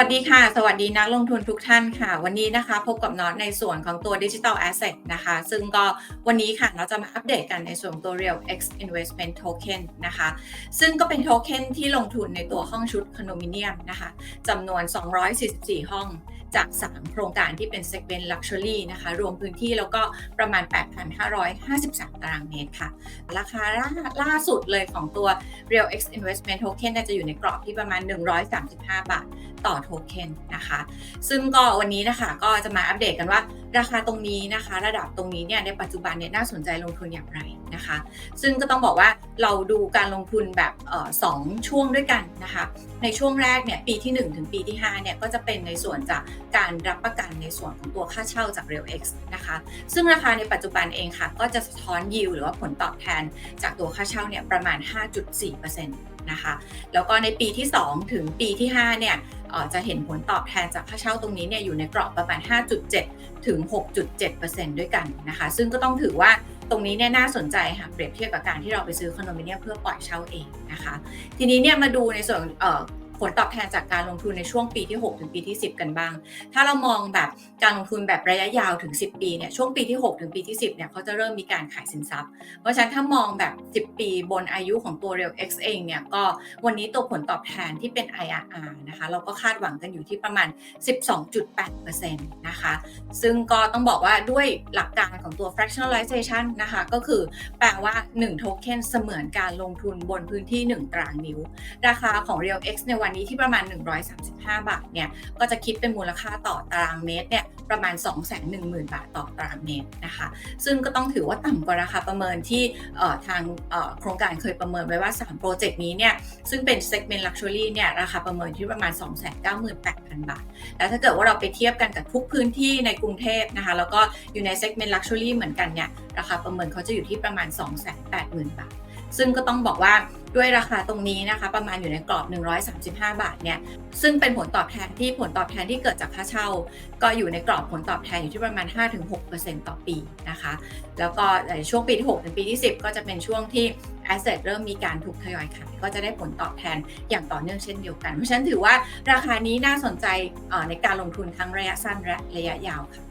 วัสดีค่ะ สวัสดีนักลงทุนทุกท่านค่ะ วันนี้นะคะ พบกับน็อตในส่วนของตัว Digital Asset นะคะ ซึ่งก็วันนี้ค่ะเราจะมาอัปเดตกันในส่วนตัว Real X Investment Token นะคะ ซึ่งก็เป็นโทเค็นที่ลงทุนในตัวห้องชุดคอนโดมิเนียมนะคะจำนวน 244 ห้อง จาก 3 โครงการที่เป็น Segment Luxury นะคะ รวมพื้นที่แล้วก็ประมาณ 8,553 ตารางเมตรค่ะ ราคาล่าลาสุดเลยของตัว Real X Investment Token จะอยู่ในกรอบที่ประมาณ 135 บาทต่อโทเค็นนะคะ ซึ่งก็วันนี้นะคะก็จะมาอัปเดตกันว่าราคาตรงนี้นะคะ ระดับตรงนี้เนี่ยในปัจจุบันเนี่ยน่าสนใจลงทุนอย่างไรนะคะ ซึ่งก็ต้องบอกว่าเราดูการลงทุนแบบออสองช่วงด้วยกันนะคะ ในช่วงแรกเนี่ยปีที่ 1 ถึงปีที่5เนี่ยก็จะเป็นในส่วนจากการรับประกันในส่วนของตัวค่าเช่าจาก Real X นะคะ ซึ่งราคาในปัจจุบันเองค่ะ ก็จะสะท้อนยิวหรือว่าผลตอบแทนจากตัวค่าเช่าเนี่ยประมาณ 5.4%นะคะ แล้วก็ในปีที่ 2 ถึงปีที่ 5 เนี่ยจะเห็นผลตอบแทนจากค่าเช่าตรงนี้เนี่ยอยู่ในกรอบประมาณ 5.7 ถึง 6.7%ด้วยกันนะคะ ซึ่งก็ต้องถือว่าตรงนี้เนี่ยน่าสนใจค่ะเปรียบเทียบกับการที่เราไปซื้อคอนโดมิเนียมเพื่อปล่อยเช่าเองนะคะ ทีนี้เนี่ยมาดูในส่วน ผลตอบแทนจากการลงทุนในช่วงปีที่ 6 ถึงปีที่ 10 กันบ้าง ถ้าเรามองแบบการลงทุนแบบระยะยาวถึง 10 ปีเนี่ยช่วงปีที่ 6 ถึงปีที่ 10 เนี่ยเขาจะเริ่มมีการขายสินทรัพย์ เพราะฉะนั้นถ้ามองแบบ 10 ปีบนอายุของตัว Real X เองเนี่ยก็วันนี้ตัวผลตอบแทนที่เป็น IRR นะคะเราก็คาดหวังกันอยู่ที่ประมาณ 12.8%นะคะซึ่งก็ต้องบอกว่าด้วยหลักการของตัว fractionalization นะคะก็คือแปลว่า1โทเค็นเสมือนการลงทุนบนพื้นที่ 1 ตารางนิ้ว ราคาของ Real X ในวันันนี้ที่ประมาณ 135 บาทเนี่ยก็จะคิดเป็นมูลค่าต่อตารางเมตรเนี่ยประมาณ 210,000 บาทต่อตารางเมตรนะคะ ซึ่งก็ต้องถือว่าต่ำกว่าราคาประเมินที่ทางโครงการเคยประเมินไว้ว่า 3 โปรเจกต์นี้เนี่ยซึ่งเป็น segment luxury เนี่ยราคาประเมินที่ประมาณ 298,000 บาท แล้วถ้าเกิดว่าเราไปเทียบกันกับทุกพื้นที่ในกรุงเทพนะคะ แล้วก็อยู่ใน segment luxury เหมือนกันเนี่ยราคาประเมินเขาจะอยู่ที่ประมาณ 280,000 บาทซึ่งก็ต้องบอกว่า ด้วยราคาตรงนี้นะคะ ประมาณอยู่ในกรอบ 135 บาทเนี่ยซึ่งเป็นผลตอบแทนที่ผลตอบแทนที่เกิดจากค่าเช่า ก็อยู่ในกรอบผลตอบแทนอยู่ที่ประมาณ 5-6%ต่อปีนะคะ แล้วก็ในช่วงปีที่6ถึงปีที่ 10 ก็จะเป็นช่วงที่ asset เริ่มมีการถูกทยอยขายก็จะได้ผลตอบแทนอย่างต่อเนื่องเช่นเดียวกัน เพราะฉะนั้นถือว่าราคานี้น่าสนใจในการลงทุนทั้งระยะสั้นและระยะยาวค่ะ